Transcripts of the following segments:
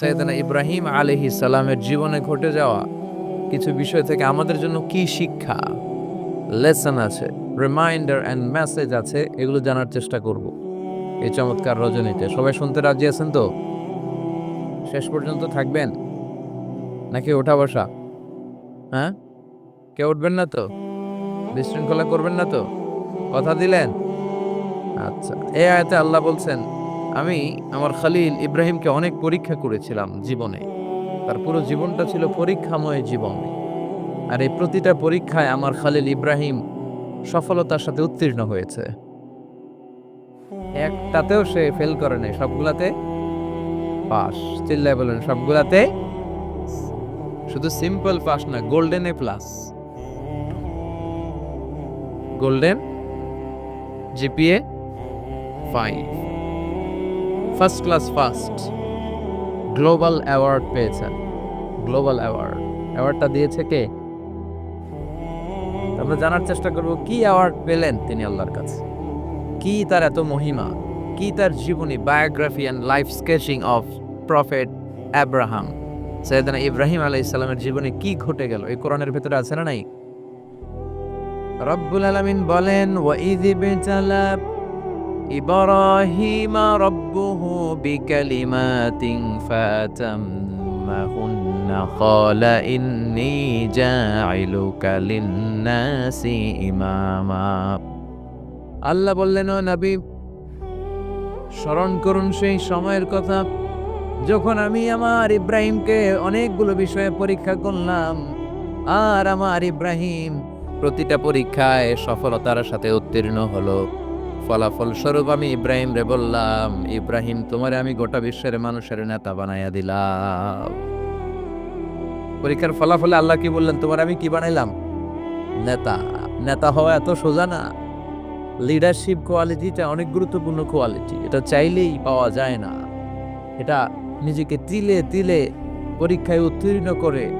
সৈয়দনা ইব্রাহিম আলহি সালামের জীবনে ঘটে যাওয়া কিছু বিষয় থেকে আমাদের জন্য কি শিক্ষা? লেসন আছে রিমাইন্ডার অ্যান্ড মেসেজ আছে, এগুলো জানার চেষ্টা করব। এই চমৎকার রজনীতে। সবাই শুনতে রাজি আছেন তো? শেষ পর্যন্ত থাকবেন? নাকি ওঠা বসা? হ্যাঁ? কেউ উঠবেন না তো? বিশৃঙ্খলা করবেন না তো? কথা দিলেন? আচ্ছা এ আয়াতে আল্লাহ বলছেন আমি আমার খালিল ইব্রাহিমকে অনেক পরীক্ষা করেছিলাম জীবনে। তার পুরো জীবনটা ছিল পরীক্ষাময় জীবন। আর এই প্রতিটা পরীক্ষায় আমার খালিল ইব্রাহিম সফলতার সাথে উত্তীর্ণ হয়েছে। একটাতেও সে ফেল করে নাই, সবগুলাতে পাস চিল্লায় বলেন, সবগুলাতে? শুধু সিম্পল পাস না golden A plus golden GPA five first class first global award পেয়েছেন। গ্লোবাল অ্যাওয়ার্ড অ্যাওয়ার্ডটা দিয়েছে কে? আমরা জানার চেষ্টা করব, কি অ্যাওয়ার্ড পেলেন তিনি আল্লাহর কাছে? কি তার এত মহিমা? কি তার জীবনী biography and life sketching of prophet Abraham সৈয়দানা Ibrahim আলাই ইসলামের জীবনে কি ঘটে গেল? এই কোরআনের ভেতরে আছে না নাই? রব্বুল আলামিন বলেন ওয়াইদ বিতালা ইব্রাহিম রব্বুহু বিকালিমাতিন ফাতাম্মাহুন্না ক্বালা ইন্নী জাইলুকা লিন-নাসি ইমামা আল্লাহ বললেন, ও নবী, স্মরণ করুন সেই সময়ের কথা। যখন আমি আমার ইব্রাহিমকে অনেকগুলো বিষয়ে পরীক্ষা করলাম, আর আমার ইব্রাহিম প্রতিটা পরীক্ষায় সফলতার সাথে উত্তীর্ণ হলো। ফলাফল স্বরূপ আমি ইব্রাহিম রে বললাম, ইব্রাহিম, তোমারে আমি গোটা বিশ্বের মানুষের নেতা বানাইয়া দিলাম। পরীক্ষার ফলাফলে আল্লাহ কি বললেন? তোমার আমি কি বানাইলাম? নেতা। নেতা হওয়া এত সোজা না। লিডারশিপ কোয়ালিটিটা অনেক গুরুত্বপূর্ণ কোয়ালিটি এটা চাইলেই পাওয়া যায় না। এটা নিজেকে তিলে তিলে পরীক্ষায় উত্তীর্ণ করে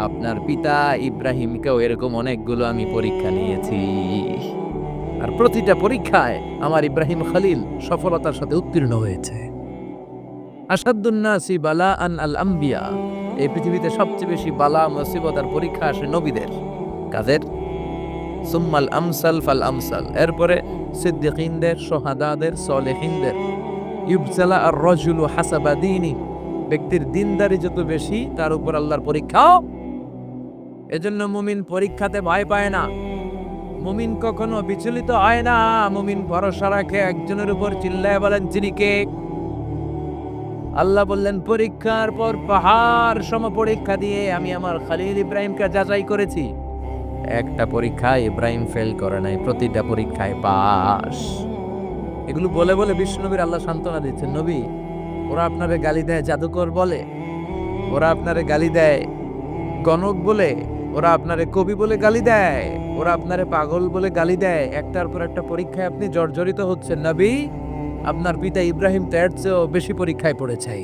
আপনার পিতা ইব্রাহিমকেও এরকম অনেকগুলো আমি পরীক্ষা নিয়েছি। আর প্রতিটা পরীক্ষায় আমার ইব্রাহিম খালিল সফলতার সাথে উত্তীর্ণ হয়েছে। আসাদুন্নাসি বালা আন আল আম্বিয়া। এই পৃথিবীতে সবচেয়ে বেশি বালা মুসিবত আর পরীক্ষা আসে নবীদের। কাদের? সুম্মাল আমসাল ফাল আমসাল। এরপরে সিদ্দিকিনদের, সোহাদাদের, সলেহিনদের। ইউবসালা আর রজুলু হাসাবাদিনী ব্যক্তির দিনদারি যত বেশি, তার উপর আল্লাহর পরীক্ষাও এজন্য মুমিন পরীক্ষাতে ভয় পায় না। মুমিন কখনো বিচলিত হয় না। মুমিন ভরসা রাখে, একজনের উপর চিল্লায় বলেন, যিনি কে? আল্লাহ বললেন, পরীক্ষার পর পাহাড় সম পরীক্ষা দিয়ে আমি আমার খালিল ইব্রাহিমকে যাচাই করেছি। একটা পরীক্ষায় ইব্রাহিম ফেল করে নাই, প্রতিটা পরীক্ষায় পাস এগুলো বলে বলে বিষ্ণুনবীর আল্লাহ সান্ত্বনা দিচ্ছেন, নবী, ওরা আপনারে গালি দেয়, জাদুকর বলে। ওরা আপনারে গালি দেয়, গণক বলে। ওরা আপনারে কবি বলে গালি দেয়, ওরা আপনারে পাগল বলে গালি দেয়। একটার পর একটা পরীক্ষায় আপনি জর্জরিত হচ্ছেন। নবী, আপনার পিতা ইব্রাহিম তো এর চেয়েও বেশি পরীক্ষায় পড়েছে।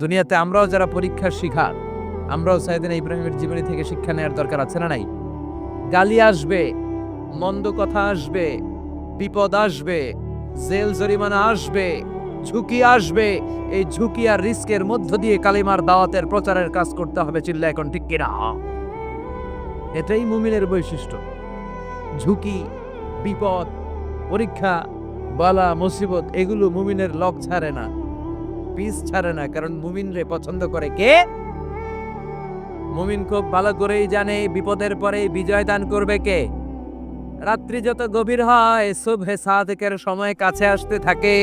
দুনিয়াতে আমরাও যারা পরীক্ষার শিখার আমরাও সাইদিন ইব্রাহিমের জীবনী থেকে শিক্ষা নেওয়ার দরকার আছে না নাই? গালি আসবে, মন্দ কথা আসবে, বিপদ আসবে, জেল জরিমানা আসবে, ঝুঁকি আসবে। এই ঝুঁকি আর রিস্কের মধ্য দিয়ে কালিমার দাওয়াতের প্রচারের কাজ করতে হবে চিল্লা এখন ঠিক কিনা? এটাই মুমিনের বৈশিষ্ট্য। ঝুঁকি, বিপদ, পরীক্ষা, বালা, মুসিবত, এগুলো মুমিনের লক ছাড়ে না, পিস ছাড়ে না, কারণ মুমিন রে পছন্দ করে কে? মুমিন খুব ভালো করেই জানে, বিপদের পরে বিজয় দান করবে কে? রাত্রি যত গভীর হয়, শুভে সাধকের সময় কাছে আসতে থাকে।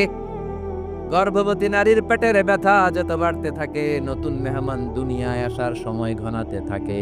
গর্ভবতী নারীর পেটের ব্যথা যত বাড়তে থাকে, নতুন মেহমান দুনিয়ায় আসার সময় ঘনাতে থাকে।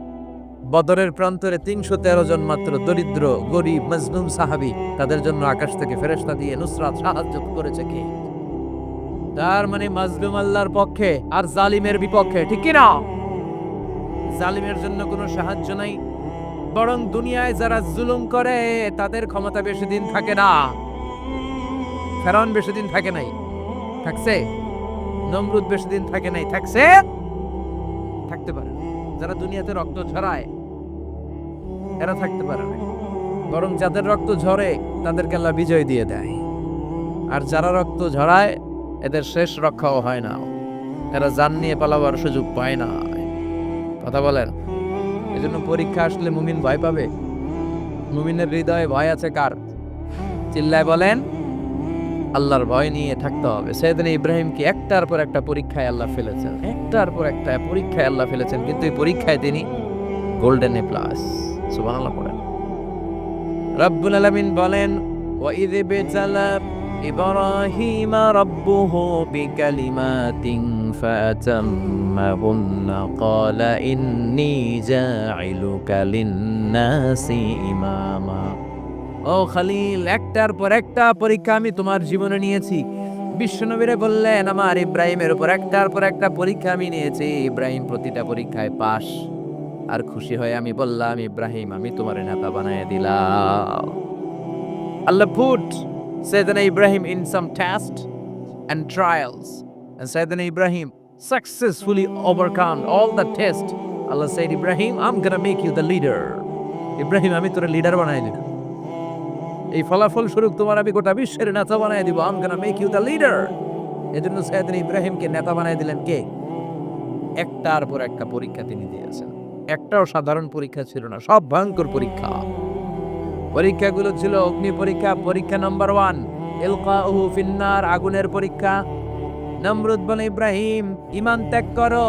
বদরের প্রান্তরে তিনশো তেরো জন মাত্র দরিদ্র, গরিব, মজলুম সাহাবি। তাদের জন্য আকাশ থেকে ফেরেশতা দিয়ে নুসরাত সাহায্য করেছে কে? তার মানে মাজলুম আল্লাহর পক্ষে আর জালিমের বিপক্ষে, ঠিক কি না জালিমের জন্য কোনো সাহায্য নাই। বরং দুনিয়ায় যারা জুলুম করে, তাদের ক্ষমতা বেশি দিন থাকে না। ফেরাউন বেশি দিন থাকে নাই। থাকছে? নমরুদ বেশি দিন থাকে নাই। থাকছে? থাকতে পারে যারা দুনিয়াতে রক্ত ঝরায় এরা থাকতে পারে না। বরং যাদের রক্ত ঝরে, তাদেরকে আল্লাহ বিজয় দিয়ে দেয়। আর যারা রক্ত ঝরায়, এদের শেষ রক্ষাও হয় না। এরা জান নিয়ে পালাবার সুযোগ পায় না। কথা বলেন, এজন্য পরীক্ষা আসলে মুমিন ভয় পাবে? মুমিনের হৃদয়ে ভয় আছে কার? চিল্লায় বলেন, আল্লাহর ভয় নিয়ে থাকতে হবে। সেদিন ইব্রাহিমকে একটার পর একটা পরীক্ষায় আল্লাহ ফেলেছেন। একটার পর একটা পরীক্ষায় আল্লাহ ফেলেছেন। কিন্তু এই পরীক্ষায় তিনি গোল্ডেন এ প্লাস। ও একটার পর একটা পরীক্ষা আমি তোমার জীবনে নিয়েছি। বিশ্বনবীরে বললেন, আমার ইব্রাহিমের উপর একটার পর একটা পরীক্ষা আমি নিয়েছি। ইব্রাহিম প্রতিটা পরীক্ষায় পাশ। আর খুশি হয়ে আমি বললাম, ইব্রাহিম, আমি তোমার নেতা বানায় দিলাম। আল্লাহ put Sayyidina Ibrahim in some test and trials, and Sayyidina Ibrahim successfully overcome all the test. Allah said Ibrahim I'm gonna make you the leader. Ibrahim, আমি তোর লিডার বানাই দিলাম। এই ফলাফল স্বরূপ তোমার আমি গোটা বিশ্বের নেতা বানাই দিব। I'm gonna make you the leader এজন্য সৈয়দিন ইব্রাহিমকে নেতা বানাই দিলেন কে? একটার পর একটা পরীক্ষা তিনি দিয়েছেন। একটাও সাধারণ পরীক্ষা ছিল না, সব ভয়ঙ্কর পরীক্ষা। পরীক্ষাগুলো ছিল অগ্নি পরীক্ষা পরীক্ষা নাম্বার ওয়ান ফিন্নার আগুনের পরীক্ষা। নমরুদ বলে, ইব্রাহিম ইমান ত্যাগ করো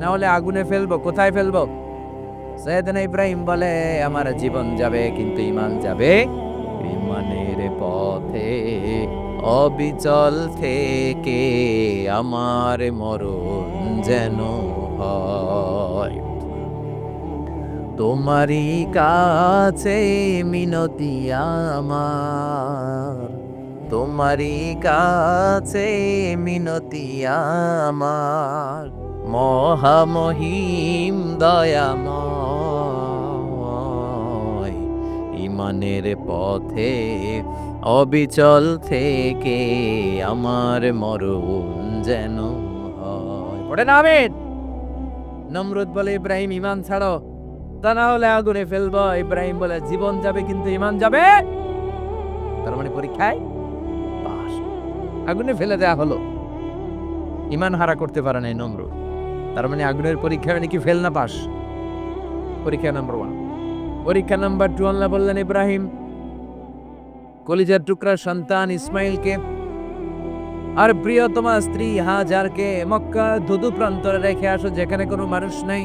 না হলে আগুনে ফেলব, কোথায় ফেলব? সৈয়দনা ইব্রাহিম বলে, আমার জীবন যাবে, কিন্তু ইমান যাবে ইমানের পথে। অবিচল থেকে আমার মরণ যেন হয়। তোমারই কাছে মিনতি আমার। তোমারই কাছে মিনতি আমার। মহামহিম দয়াময়, ইমানের পথে অবিচল থেকে আমার মরণ যেন হয়। পড়ে নমরুদ বলে ইব্রাহিম ইমান ছাড়ো। তা না হলে আগুনে ফেলব, ইব্রাহিম বলে জীবন যাবে, কিন্তু ইমান যাবে? তার মানে পরীক্ষায় পাস আগুনে ফেলে দেয়া হলো। ইমান হারা করতে পারে নাই নমরুদ। তার মানে আগুনের পরীক্ষা মানে কি ফেল না পাস পরীক্ষা নাম্বার ওয়ান পরীক্ষা নাম্বার টু আল্লাহ বললেন, ইব্রাহিম, কলিজার টুকরা সন্তান ইসমাইলকে আর প্রিয়তমা স্ত্রী হাজারকে মক্কা ধুধু প্রান্তরে রেখে আসো, যেখানে কোনো মানুষ নাই।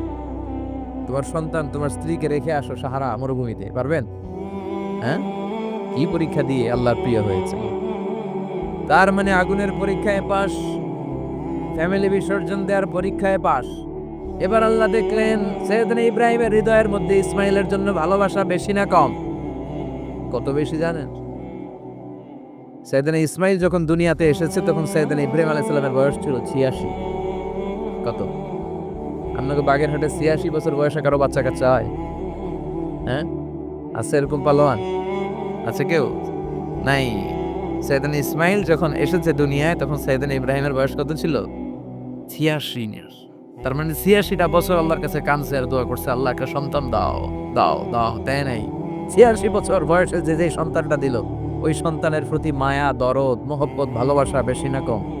তোমার সন্তান তোমার স্ত্রীকে রেখে আসো সাহারা মরুভূমিতে, পারবেন? হ্যাঁ? কি পরীক্ষা দিয়ে আল্লাহর প্রিয় হয়েছে? তার মানে আগুনের পরীক্ষায় পাস ফ্যামিলি বিসর্জন দেওয়ার পরীক্ষায় পাস এবার আল্লাহ দেখলেন, সৈয়দিন ইব্রাহিমের হৃদয়ের মধ্যে ইসমাইলের জন্য ভালোবাসা বেশি না কম? কত বেশি জানেন? সৈয়দিন ইসমাইল যখন দুনিয়াতে এসেছে, তখন সৈয়দিন ইব্রাহিম আলাইসাল্লামের বয়স ছিল ছিয়াশি। কত? আপনাকে বাগেরহাটে ছিয়াশি বছর বয়সে কারও বাচ্চা কাচ্চা হয়? হ্যাঁ? আছে এরকম পালোয়ান? আছে কেউ? নাই। সৈয়দান ইসমাইল যখন এসেছে দুনিয়ায়, তখন সৈয়দান ইব্রাহিমের বয়স কত ছিল? ছিয়াশি তার মানে ছিয়াশিটা বছর আল্লাহর কাছে কানছে আর দোয়া করছে আল্লাহ একটা সন্তান দাও দাও দাও। তাই নাই। ছিয়াশি বছর বয়সে যে যে সন্তানটা দিল, ওই সন্তানের প্রতি মায়া, দরদ, মোহব্বত, ভালোবাসা বেশি না কম।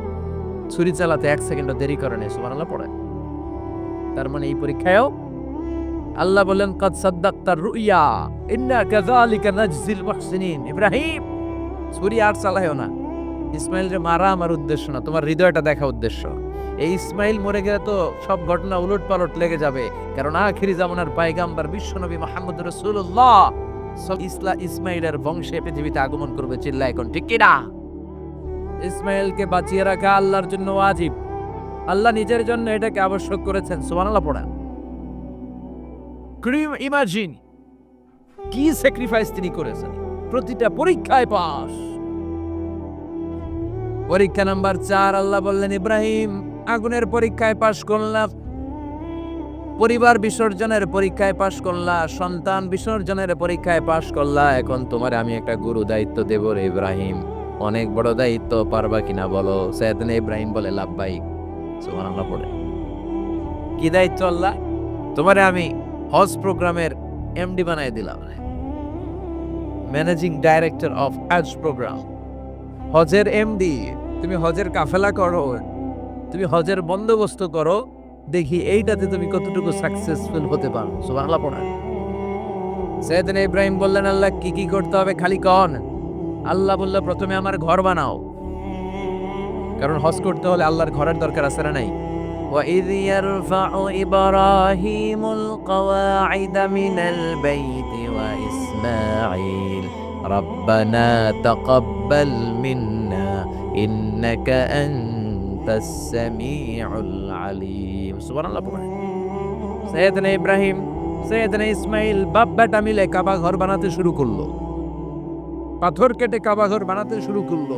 ছুরি চালাতে এক সেকেন্ডও দেরি করে নেই, সুবহানাল্লাহ, পড়ে। তার মানে এই পরীক্ষায়ও আল্লাহ বলেন কাদ সাদ্দাক্তার রুইয়া, ইন্না কাযালিকা নাজজিল মুহসিনিন। ইব্রাহিম, ছুরি আর চালায়ও না। ইসমাইল রে মারা আমার উদ্দেশ্য না, তোমার হৃদয়টা দেখা উদ্দেশ্য। এই ইসমাইল মরে গেলে তো সব ঘটনা উলট পালট লেগে যাবে। কারণ আখিরি জামানার পায়গাম্বার বিশ্বনবী মোহাম্মদ রসুল্লাহ সব ইসলা ইসমাইলের বংশে পৃথিবীতে আগমন করবে চিল্লা এখন ঠিক কিনা? ইসমাইলকে বাঁচিয়ে রাখা আল্লাহর জন্য ওয়াজিব। আল্লাহ নিজের জন্য এটাকে আবশ্যক করেছেন। সুবহানাল্লাহ, পড়েন। ক্রিম ইমাজিন কি স্যাক্রিফাইস তিনি করেছেন? প্রতিটা পরীক্ষায় পাস পরীক্ষা নাম্বার চার, আল্লাহ বললেন, ইব্রাহিম, আগুনের পরীক্ষায় পাশ করলাম। পরিবার বিসর্জনের পরীক্ষায় পাশ করলা, সন্তান বিসর্জনের পরীক্ষায় পাশ করলা। এখন তোমার আমি একটা গুরু দায়িত্ব দেব রে ইব্রাহিম। অনেক বড় দায়িত্ব পারবা কিনা বলো? সৈয়দিন ইব্রাহিম বলে লাভবাহিক সুবহানাল্লাহ পড়ে। কি দায়িত্ব আল্লাহ? তোমারে আমি হজ প্রোগ্রামের এমডি বানাই দিলাম। Managing director of Hodge program হজের এমডি তুমি হজের কাফেলা করো, তুমি হজের বন্দোবস্ত করো, দেখি এইটাতে তুমি কতটুকু সাকসেসফুল হতে পারো। সুবহানাল্লাহ পড়েন সৈয়দিন ইব্রাহিম বললেন, আল্লাহ, কি কি করতে হবে খালি কন? আল্লাহ বলল প্রথমে আমার ঘর বানাও কারণ হজ করতে হলে আল্লাহর ঘরের দরকার আছে না নাই وإذ يرفع إبراهيم القواعد من البيت وإسماعيل ربنا تقبل منا إنك أنت السميع العليم سبحان الله পড়ে সৈয়দনা ইব্রাহিম সৈয়দনা ইসমাইল বাপ বেটা মিলে কাবা ঘর বানাতে শুরু করলো পাথর কেটে কাবা ঘর বানাতে শুরু করল।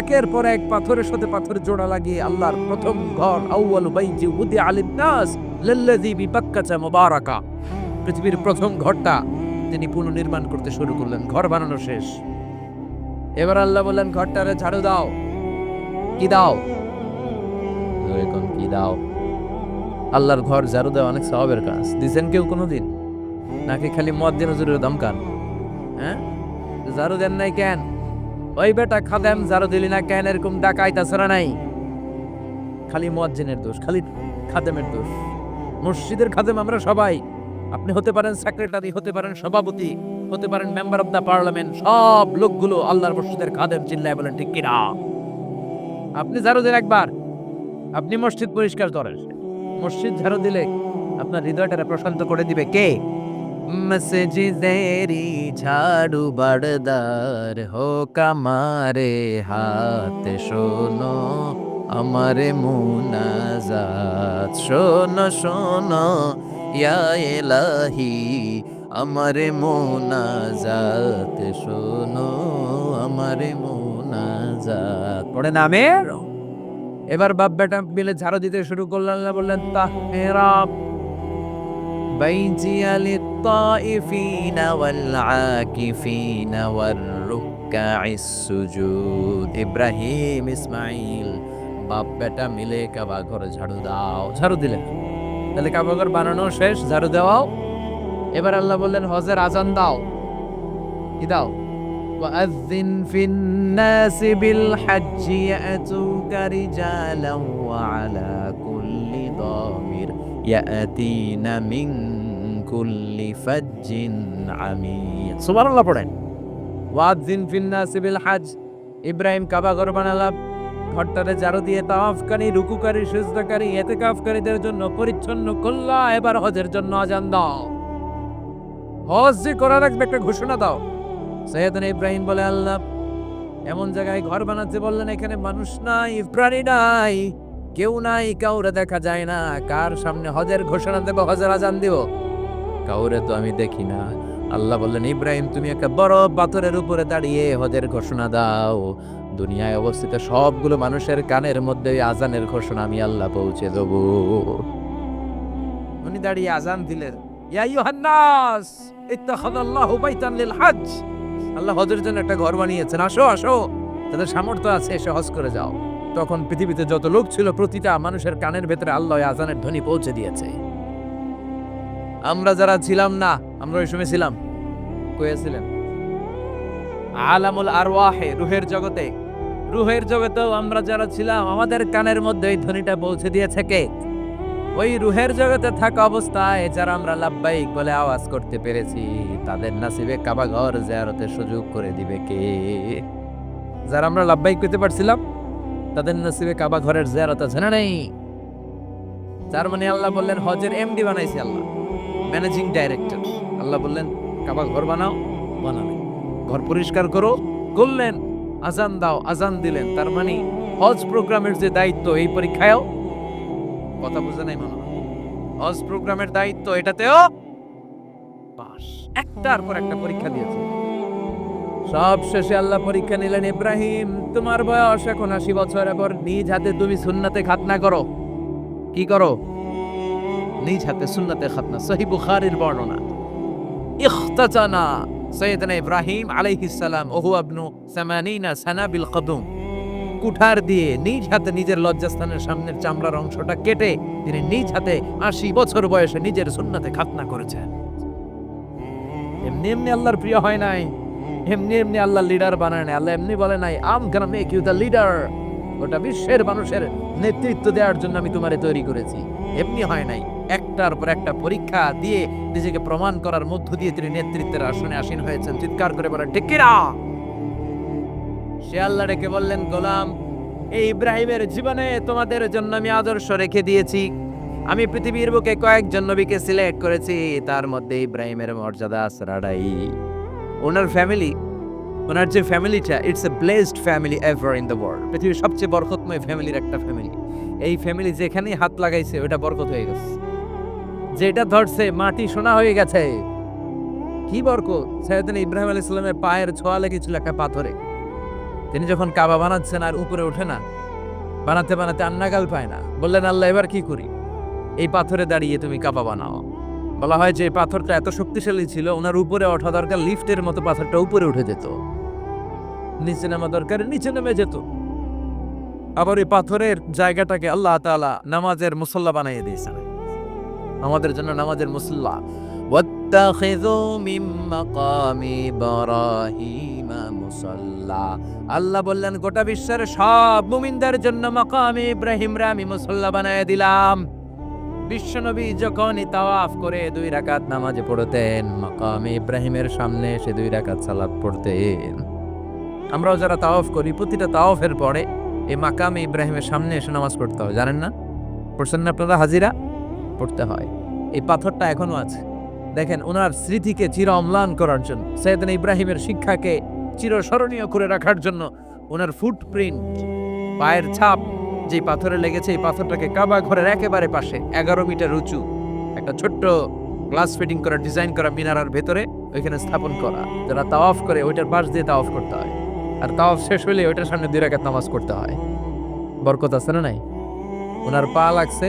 একের পর এক পাথরের সাথে পাথর জোড়া লাগিয়ে আল্লাহর প্রথম ঘর আউয়াল বাইজি উদি আলিন নাস লিল্লাযী বিবাক্কাতা মুবারাকা। পৃথিবীর প্রথম ঘরটা তিনি পুনর্নির্মাণ করতে শুরু করলেন, ঘর বানানো শেষ। এবার আল্লাহ বললেন, ঘরটারে ঝাড়ু দাও। কি দাও? কোন কি দাও? আল্লাহর ঘর ঝাড়ু দেওয়া অনেক সওয়াবের কাজ। দিছেন কেউ কোনোদিন? নাকি খালি মদ দিন হুজুরের দমকান? হ্যাঁ? ঝাড়ু দেন নাই কেন? ওই বেটা খাদেম যারো দিলি না কেন? এরকম ডাকাইতা না নাই? খালি মুয়াজ্জিনের দোষ, খালি খাদেমের দোষ। মসজিদের খাদেম আমরা সবাই। আপনি হতে পারেন সেক্রেটারি হতে পারেন সভাপতি, হতে পারেন মেম্বার অফ দ্য পার্লামেন্ট সব লোকগুলো আল্লাহর মসজিদের খাদেম চিল্লায় বলেন, ঠিক কিনা? আপনি ঝাড়ু দেন একবার। আপনি মসজিদ পরিষ্কার করেন মসজিদ ঝাড়ু দিলে আপনার হৃদয়টা প্রশান্ত করে দিবে কে? মসজিদেরি ঝাড়ু বড়দার হো কামারে হাত শোনো আমার মুনাজাত শোনো শোনো ইয়া এলাহি আমার মোনাজাত শোনো আমার মোনাজাত পড়ে নামে এবার বাপ বেটা মিলে ঝাড়ু দিতে শুরু করলেন না বললেন তাহেরা বাইজিয়ালি للطائفين والعاكفين والركع السجود ইব্রাহিম ইসমাইল বাপ বেটা মিলে কাবা ঘর ঝাড়ু দাও ঝাড়ু দিলেন তাহলে কাবা ঘর বানানো শেষ ঝাড়ু দেওয়াও এবার আল্লাহ বললেন হজের আজান দাও কি দাও وأذن في الناس بالحج يأتوك رجالا وعلى كل ضامر يأتين من ফাজ্জিন হাজ ইব্রাহিম বানালাম। দিয়ে এতেকাফকারীদের জন্য পরিচ্ছন্ন করলা এবার হজের জন্য দাও। হজ যে একটা ঘোষণা দাও। সৈয়দন ইব্রাহিম বলে আল্লাহ এমন জায়গায় ঘর বানাচ্ছে বললেন এখানে মানুষ নাই প্রাণী নাই কেউ নাই কাউরে দেখা যায় না। কার সামনে হজের ঘোষণা দেব হজের আজান দিব? কাউরে তো আমি দেখি না। আল্লাহ বললেন, ইব্রাহিম, তুমি একটা বড় পাথরের উপরে দাঁড়িয়ে হজের ঘোষণা দাও। দুনিয়ায় অবস্থিত সবগুলো মানুষের কানের মধ্যে আজানের ঘোষণা আমি আল্লাহ পৌঁছে দেব। উনি দাঁড়িয়ে আজান দিলেন, ইয়া ইউহান্নাস ইত্তাখাদাল্লাহু বাইতান লিল হজ আল্লাহ হজের জন্য একটা ঘর বানিয়েছেন। আসো আসো, তাদের সামর্থ্য আছে, এসে হজ করে যাও। তখন পৃথিবীতে যত লোক ছিল, প্রতিটা মানুষের কানের ভেতরে আল্লাহ আজানের ধ্বনি পৌঁছে দিয়েছে। আমরা যারা ছিলাম না, আমরা ওই সময় ছিলাম। কয়েছিলেন আলামুল আরওয়াহে, রুহের জগতে। রুহের জগতেও আমরা যারা ছিলাম, আমাদের কানের মধ্যে এই ধ্বনিটা পৌঁছে দিয়েছে কে? ওই রুহের জগতে থাকা অবস্থায় যারা আমরা লাভবাহিক বলে আওয়াজ করতে পেরেছি, তাদের নাসিবে কাবা ঘর জিয়ারতের সুযোগ করে দিবে কে? যারা আমরা লাভবাহিক করতে পারছিলাম, তাদের নসিবে কাবা ঘরের জিয়ারত আছে না নেই? তার মানে আল্লাহ বললেন, হজের এমডি বানাইছে আল্লাহ। ম্যানেজিং ডাইরেক্টর আল্লাহ বললেন, কাবা ঘর বানাও, বানাবে। ঘর পরিষ্কার করো, করলেন, আজান দাও, আজান দিলেন। তার মানে হজ প্রোগ্রামের যে দায়িত্ব, এই পরীক্ষায়ও কথা বুঝে নাই মনে হজ প্রোগ্রামের দায়িত্ব এটাতেও পাস একটার পর একটা পরীক্ষা দিয়েছে। সব শেষে আল্লাহ পরীক্ষা নিলেন, ইব্রাহিম, তোমার বয়স এখন আশি বছর এবার নিজ হাতে তুমি সুন্নাতে খাতনা করো। কি করো? নিজ হাতে সুন্নাতে খাতনা সহি বুখারীর বর্ণনা। ইখতাতানা, সৈয়দনা ইব্রাহিম আলাইহিস সালাম, ওহু আবনু সামানিনা সানা বিল কদুম কুঠার দিয়ে নিজ হাতে নিজের লজ্জাস্থানের সামনের চামড়ার অংশটা কেটে তিনি নিজ হাতে আশি বছর বয়সে নিজের সুন্নাতে খাতনা করেছেন। এমনি এমনি আল্লাহর প্রিয় হয় নাই। এমনি এমনি আল্লাহ লিডার বানায় নাই। আল্লাহ এমনি বলে নাই I'm gonna make you the leader গোটা বিশ্বের মানুষের নেতৃত্ব দেওয়ার জন্য আমি তোমারে তৈরি করেছি। এমনি হয় নাই। একটার পর একটা পরীক্ষা দিয়ে নিজেকে প্রমাণ করার মধ্য দিয়ে তিনি নেতৃত্বের আসনে আসীন হয়েছেন। চিৎকার করে বলেন, ঠিক কিনা? সে আল্লাহ ডেকে বললেন, গোলাম, এই ইব্রাহিমের জীবনে তোমাদের জন্য আমি আদর্শ রেখে দিয়েছি। আমি পৃথিবীর বুকে কয়েকজন নবীকে সিলেক্ট করেছি, তার মধ্যে ইব্রাহিমের মর্যাদা আসরাডাই ওনার ফ্যামিলি, ওনার যে ফ্যামিলিটা it's a blessed family ever in the world পৃথিবীর সবচেয়ে বরকতময় ফ্যামিলির একটা ফ্যামিলি। এই ফ্যামিলি যেখানেই হাত লাগাইছে, ওটা বরকত হয়ে গেছে। যেটা ধরছে, মাটি সোনা হয়ে গেছে। কি বরকত সৈয়দিন ইব্রাহিম আলাইহিস সালামের পায়ের ছোঁয়া লেগেছিল একটা পাথরে। তিনি যখন কাবা বানাচ্ছেন আর উপরে ওঠে না, বানাতে বানাতে আন্নাগাল পায় না। বললেন, আল্লাহ, এবার কি করি? এই পাথরে দাঁড়িয়ে তুমি কাবা বানাও। বলা হয় যে পাথরটা এত শক্তিশালী ছিল, ওনার উপরে ওঠা দরকার, লিফটের মতো পাথরটা উপরে উঠে যেত। নিচে নামা দরকার, নিচে নেমে যেত। আবার এই পাথরের জায়গাটাকে আল্লাহ তাআলা নামাজের মুসল্লা বানিয়ে দিয়েছেন। আমাদের জন্য নামাজের মুসল্লা। আল্লাহ বললেন, গোটা বিশ্বের সব মুমিনদের জন্য মকাম ইব্রাহিমরা আমি মুসল্লা বানায় দিলাম। বিশ্বনবী যখন তাওয়াফ করে দুই রাকাত নামাজে পড়তেন, মকাম ইব্রাহিমের সামনে সে দুই রাকাত সালাত পড়তেন। আমরাও যারা তাওয়াফ করি, প্রতিটা তাওয়াফের পরে এই মাকাম ইব্রাহিমের সামনে এসে নামাজ পড়তে হবে জানেন না? প্রসন্ন না আপনারা হাজিরা? পড়তে হয়। এই পাথরটা এখনও আছে। দেখেন, ওনার স্মৃতিকে চির অম্লান করার জন্য, সৈয়দিন ইব্রাহিমের শিক্ষাকে চিরস্মরণীয় করে রাখার জন্য ওনার ফুটপ্রিন্ট পায়ের ছাপ, যে পাথরে লেগেছে, এই পাথরটাকে কাবা ঘরের একেবারে পাশে, এগারো মিটার উঁচু, একটা ছোট্ট গ্লাস ফিটিং করা ডিজাইন করা মিনারার ভেতরে ওইখানে স্থাপন করা। যারা তাওয়াফ করে, ওইটার পাশ দিয়ে তাওয়াফ করতে হয়। আর তাওয়াফ শেষ হলে ওইটার সামনে দুই রাকাত নামাজ করতে হয়। বরকত আছে না নাই? ওনার পা লাগছে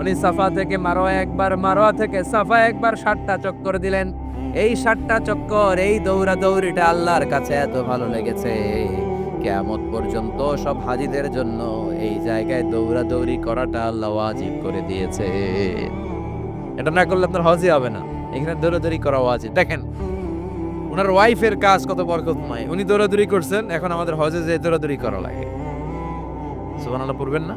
উনি সাফা থেকে মারোয়া একবার, মারোয়া থেকে সাফা একবার ষাটটা চক্কর দিলেন। এই ষাটটা চক্কর, এই দৌড়া দৌড়িটা আল্লাহর কাছে এত ভালো লেগেছে। কেয়ামত পর্যন্ত সব হাজিদের জন্য এই জায়গায় দৌড়াদৌড়ি করাটা আল্লাহ ওয়াজিব করে দিয়েছে। এটা না করলে আপনার হজই হবে না। এখানে দৌড়াদৌড়ি করা ওয়াজিব। দেখেন, ওনার ওয়াইফের কাজ কত বরকতময়। উনি দৌড়াদৌড়ি করছেন, এখন আমাদের হজে যে দৌড়াদৌড়ি করা লাগে। সুবহানাল্লাহ, পড়বেন না?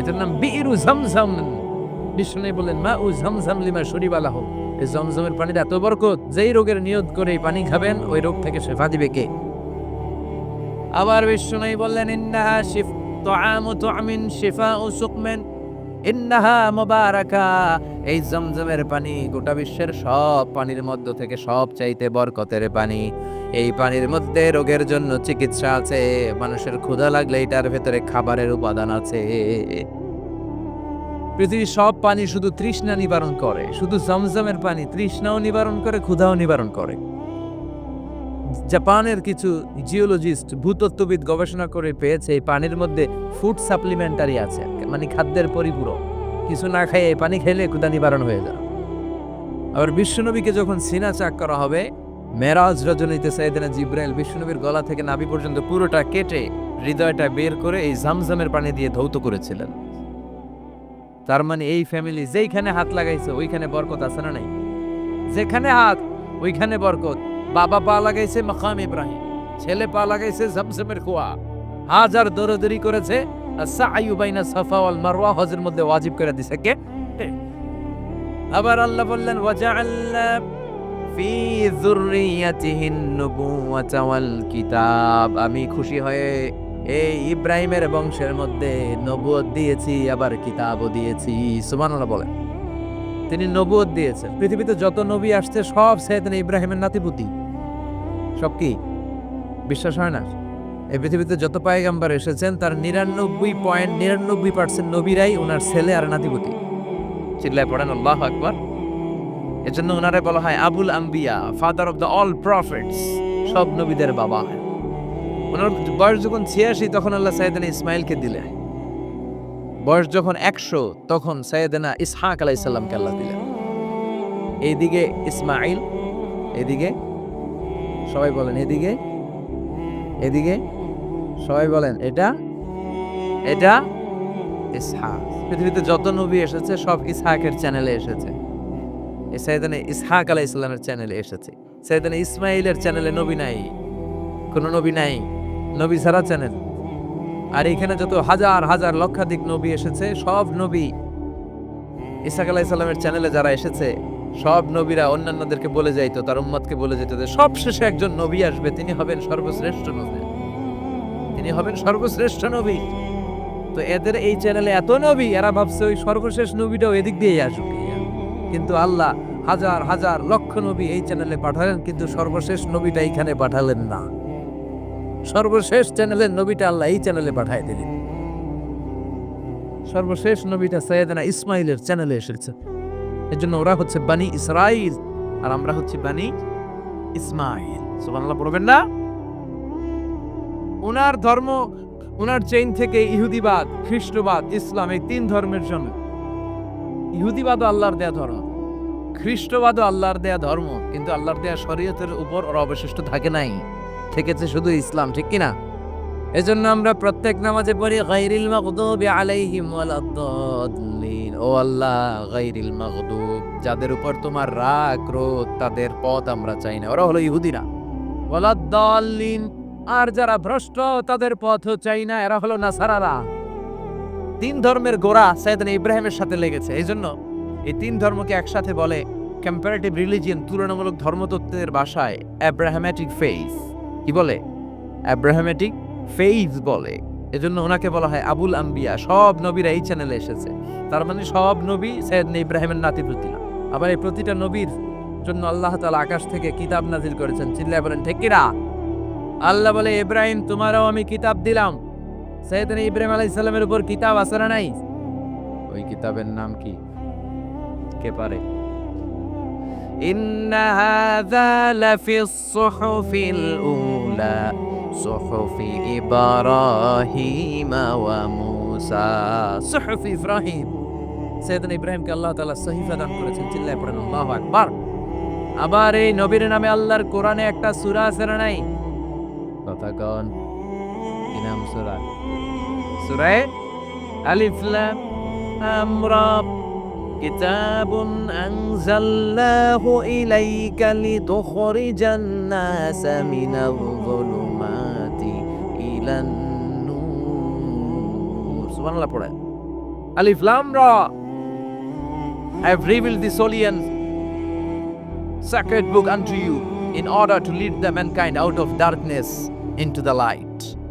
এটার নাম বিরু ঝামঝাম। বিষ্ণু বললেন, মা উ ঝামঝাম লিমা শরীফ আলাহ এই জমজমের পানির এত বরকত, যেই রোগের নিয়ত করে এই পানি খাবেন, ওই রোগ থেকে শেফা দিবে কে? আবার বিষ্ণু বললেন, ইন্নাহা শিফ, তোআমু তুআমিন শিফাউ সুকমেন। ইন্নাহা মুবারাকা। এই জমজমের পানি গোটা বিশ্বের সব পানির মধ্য থেকে সব চাইতে বরকতের পানি। এই পানির মধ্যে রোগের জন্য চিকিৎসা আছে। মানুষের ক্ষুধা লাগলে এটার ভেতরে খাবারের উপাদান আছে। পৃথিবীর সব পানি শুধু তৃষ্ণা নিবারণ করে। শুধু জমজমের পানি তৃষ্ণাও নিবারণ করে, ক্ষুধাও নিবারণ করে। জাপানের কিছু জিওলজিস্ট ভূতত্ত্ববিদ গবেষণা করে পেয়েছে, এই পানির মধ্যে ফুড সাপ্লিমেন্টারি আছে মানে খাদ্যের পরিপূরক। কিছু না খাইয়ে পানি খেলে ক্ষুধা নিবারণ হয়ে যায়। আবার বিশ্বনবীকে যখন সিনা চাক করা হবে মেরাজ রজনীতে সাইদিনা জিব্রাইল বিশ্বনবীর গলা থেকে নাভি পর্যন্ত পুরোটা কেটে হৃদয়টা বের করে এই জামজামের পানি দিয়ে ধৌত করেছিলেন। তার মানে এই ফ্যামিলি যেইখানে হাত লাগাইছে, ওইখানে বরকত আছে না নাই? যেখানে হাত, ওইখানে বরকত। বাবা পা লাগাইছে মাকাম ইব্রাহিম, ছেলে পা লাগাইছে জমজমের কুয়া হাজার দৌড়দৌড়ি করেছে, আর সাফা ওয়াল মারওয়া হজের মধ্যে ওয়াজিব করে দিছে কে? আবার আল্লাহ বললেন ওয়াজআলনা কিতাব। আমি খুশি হয়ে এই ইব্রাহিমের বংশের মধ্যে নবুয়ত দিয়েছি, আবার কিতাবও দিয়েছি। সুবহানাল্লাহ বলেন। তিনি নবুয়ত দিয়েছেন। পৃথিবীতে যত নবী আসছে, সব সৈয়দনা ইব্রাহিমের নাতিপুতি। সব কি? বিশ্বাস হয় না? এই পৃথিবীতে যত পায়গাম্বার এসেছেন, তার নিরানব্বই পয়েন্ট নিরানব্বই পার্সেন্ট নবীরাই ওনার ছেলে আর নাতিপুতি। চিল্লায় পড়েন, আল্লাহ আকবর। এজন্য ওনারে বলা হয় আবুল আম্বিয়া father of the all prophets সব নবীদের বাবা। ওনার বয়স যখন ছিয়াশি, তখন আল্লাহ সাইয়েদানা ইসমাইলকে দিলেন। বয়স যখন একশো, তখন সাইয়েদানা ইসহাক আলাইসাল্লামকে আল্লাহ দিলেন। এইদিকে ইসমাইল এদিকে সবাই বলেন এদিকে এদিকে সবাই বলেন, এটা এটা ইসহাক। পৃথিবীতে যত নবী এসেছে, সব ইসহাকের চ্যানেলে এসেছে। সাইদানে ইসহাক আলাহ ইসলামের চ্যানেলে এসেছে। সাইদানে ইসমাইলের চ্যানেলে নবী নাই, কোনো নবী নাই, নবী সারা চ্যানেল আর এখানে যত হাজার হাজার, লক্ষাধিক নবী এসেছে, সব নবী ইসাক আলাহ ইসলামের চ্যানেলে যারা এসেছে, সব নবীরা অন্যান্যদেরকে বলে যাইতো, তার উম্মতকে বলে যেত যে সব শেষে একজন নবী আসবে, তিনি হবেন সর্বশ্রেষ্ঠ নবী। তিনি হবেন সর্বশ্রেষ্ঠ নবী। তো এদের এই চ্যানেলে এত নবী, এরা ভাবছে ওই সর্বশেষ নবীটাও এদিক দিয়েই আসুক। কিন্তু আল্লাহ হাজার হাজার লক্ষ নবী এই চ্যানেলে পাঠালেন, কিন্তু সর্বশেষ নবীটা এইখানে পাঠালেন না। সর্বশেষ চ্যানেলের নবীটা আল্লাহ এই চ্যানেলে পাঠায় দিলেন। সর্বশেষ নবীটা সৈয়দনা ইসমাইলের চ্যানেলে এসেছে। এর জন্য ওরা হচ্ছে বানি ইসরাইল, আর আমরা হচ্ছে বানি ইসমাইল। সুবহানাল্লাহ, পড়বেন না? ওনার ধর্ম ওনার চেইন থেকে ইহুদিবাদ, খ্রিস্টবাদ, ইসলাম, এই তিন ধর্মের জন্য ইহুদিবাদও আল্লাহর দেয়া ধর্ম, খ্রিস্টবাদও আল্লাহর দেয়া ধর্ম, কিন্তু আল্লাহর দেয়া শরীয়তের উপর ওর অবশিষ্ট থাকে নাই। থেকেছে শুধু ইসলাম, ঠিক কিনা? এজন্য আমরা প্রত্যেক নামাজে পড়ি গাইরিল মাগদুবি আলাইহিম ওয়ালাদ-দাল্লিন। ও আল্লাহ গাইরিল মাগদুব, যাদের উপর তোমার রাগ ক্রোধ তাদের পথ আমরা চাই না। ওরা হলো ইহুদিরা ওয়ালাদ-দাল্লিন। আর যারা ভ্রষ্ট, তাদের পথও চাই না। এরা হলো নাসারারা। তিন ধর্মের গোড়া সৈয়দনা ইব্রাহিমের সাথে লেগেছে। এই জন্য এই তিন ধর্মকে একসাথে বলে কম্পারেটিভ রিলিজিয়ন তুলনামূলক ধর্মতত্ত্বের ভাষায় অ্যাব্রাহামেটিক ফেইস কি বলে? অ্যাব্রাহামেটিক ফেইস বলে। এজন্য ওনাকে বলা হয় আবুল আম্বিয়া। সব নবীরা এই চ্যানেলে এসেছে। তার মানে সব নবী সৈয়দ ইব্রাহিমের নাতি পুতি না। আবার এই প্রতিটা নবীর জন্য আল্লাহ তালা আকাশ থেকে কিতাব নাজিল করেছেন। চিল্লায় বলেন ঠিক কিনা আল্লাহ বলে, ইব্রাহিম, তোমারও আমি কিতাব দিলাম। সৈয়দনা ইব্রাহিম আলাইহিস সালামের উপর কিতাব আছে না নাই ওই কিতাবের নাম কি কে পারে إن هذا لفي الصحف الأولى صحف إبراهيم وموسى صحف إبراهيم সৈয়দনা ইব্রাহিমকে আল্লাহ তাআলা সহিফা দান করেছেন চিল্লায় পড়েন আল্লাহু আকবার আবার এই নবীর নামে আল্লাহর কোরআনে একটা সূরা আছে না নাই কথা কন কি নাম সূরা সূরায়ে আলিফ লাম আমরা كتاب أنزلناه إليك لتخرج الناس من الظلمات إلى النور سبحان الله পড়ে আলিফ লাম রা I have revealed this holy and sacred book unto you in order to lead the mankind out of darkness into the light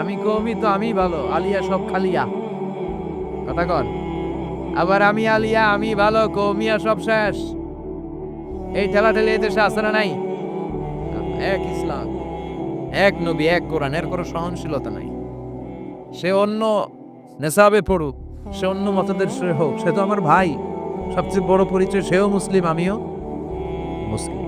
আমি কমি তো আমি ভালো, আলিয়া সব খালিয়া। কথা কন আবার আমি আলিয়া, আমি ভালো, কৌমিয়া সব শেষ। এই ঠেলা ঠেলে দেশে আছে না নাই? এক ইসলাম, এক নবী, এক কোরআন, এর কোনো সহনশীলতা নাই। সে অন্য নেশাবে পড়ুক, সে অন্য মতদের সে হোক, সে তো আমার ভাই। সবচেয়ে বড় পরিচয়, সেও মুসলিম, আমিও মুসলিম।